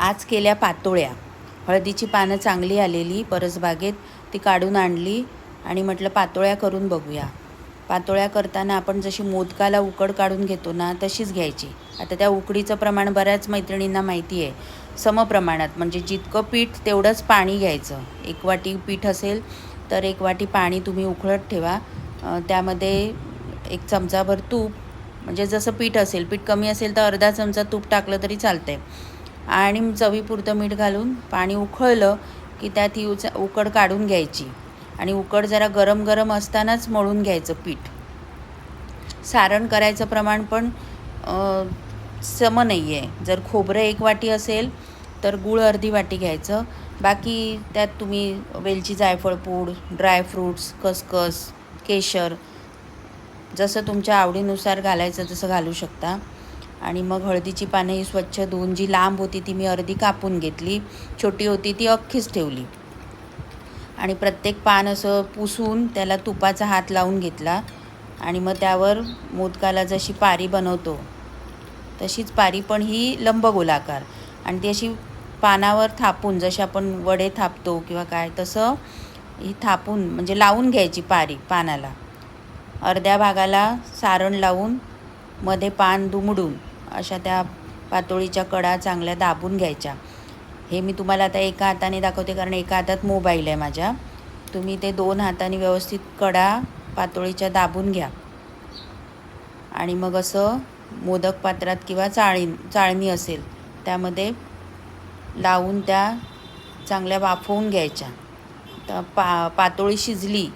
आज केल्या पातोळ्या. हळदीची पानं चांगली आलेली परसबागेत ती काढून आणली आणि म्हटलं पातोळ्या करून बघूया. पातोळ्या करताना आपण जशी मोदकाला उकड काढून घेतो ना तशीच घ्यायची. आता त्या उकडीचं प्रमाण बऱ्याच मैत्रिणींना माहिती आहे समप्रमाणात म्हणजे जितकं पीठ तेवढंच पाणी घ्यायचं. एक वाटी पीठ असेल तर एक वाटी पाणी तुम्ही उकळत ठेवा. त्यामध्ये एक चमचाभर तूप म्हणजे जसं पीठ असेल पीठ कमी असेल तर अर्धा चमचा तूप टाकलं तरी चालतंय. आणि चवीपुरतं मीठ घालून पाणी उकळलं की त्यात ही उच उकड काढून घ्यायची. आणि उकड जरा गरम गरम असतानाच मळून घ्यायचं पीठ. सारण करायचं प्रमाण पण सम नाही आहे जर खोबरं एक वाटी असेल तर गूळ अर्धी वाटी घ्यायचं. बाकी त्यात तुम्ही वेलची जायफळ पूड ड्रायफ्रूट्स खसखस केशर जसं तुमच्या आवडीनुसार घालायचं तसं घालू शकता. आणि मग हळदीची पानं ही स्वच्छ धुवून जी लांब होती ती मी अर्धी कापून घेतली. छोटी होती ती अख्खीच ठेवली. आणि प्रत्येक पान असं पुसून त्याला तुपाचा हात लावून घेतला आणि मग त्यावर मोदकाला जशी पारी बनवतो तशीच पारी पण ही लंबगोलाकार आणि ती अशी पानावर थापून जशी आपण वडे थापतो किंवा काय तसं ही थापून म्हणजे लावून घ्यायची पारी पानाला. अर्ध्या भागाला सारण लावून मध्ये पान दुमडून अशा त्या पातोळीच्या कडा चांगल्या दाबून घ्यायच्या. हे मी तुम्हाला आता एका हाताने दाखवते कारण एका हातात मोबाईल आहे माझ्या. तुम्ही ते दोन हाताने व्यवस्थित कडा पातोळीच्या दाबून घ्या. आणि मग असं मोदक पात्रात किंवा चाळी चाळणी असेल त्यामध्ये लावून त्या चांगल्या वाफवून घ्यायच्या. तर पा पातोळी शिजली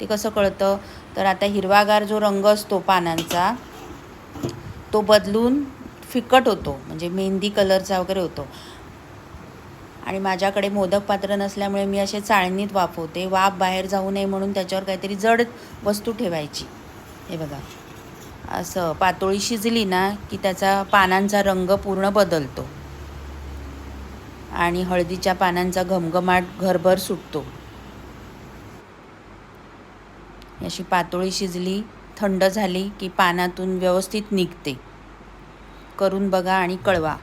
ते कसं कळतं? तर आता हिरवागार जो रंग असतो पानांचा तो बदलून फिकट होतो. म्हणजे मेहंदी कलरचा वगैरे होतो. आणि माझ्याकडे मोदक पात्र नसल्यामुळे मी असे चाळणीत वाफवते. वाफ बाहेर जाऊ नये म्हणून त्याच्यावर काहीतरी जड वस्तू ठेवायची. हे बघा. असं पातोळी शिजली ना की त्याचा पानांचा रंग पूर्ण बदलतो. आणि हळदीच्या पानांचा घमघमाट घरभर सुटतो. अशी पातोळी शिजली थंड झाली की पानातून व्यवस्थित निघते. करून बघा आणि कळवा.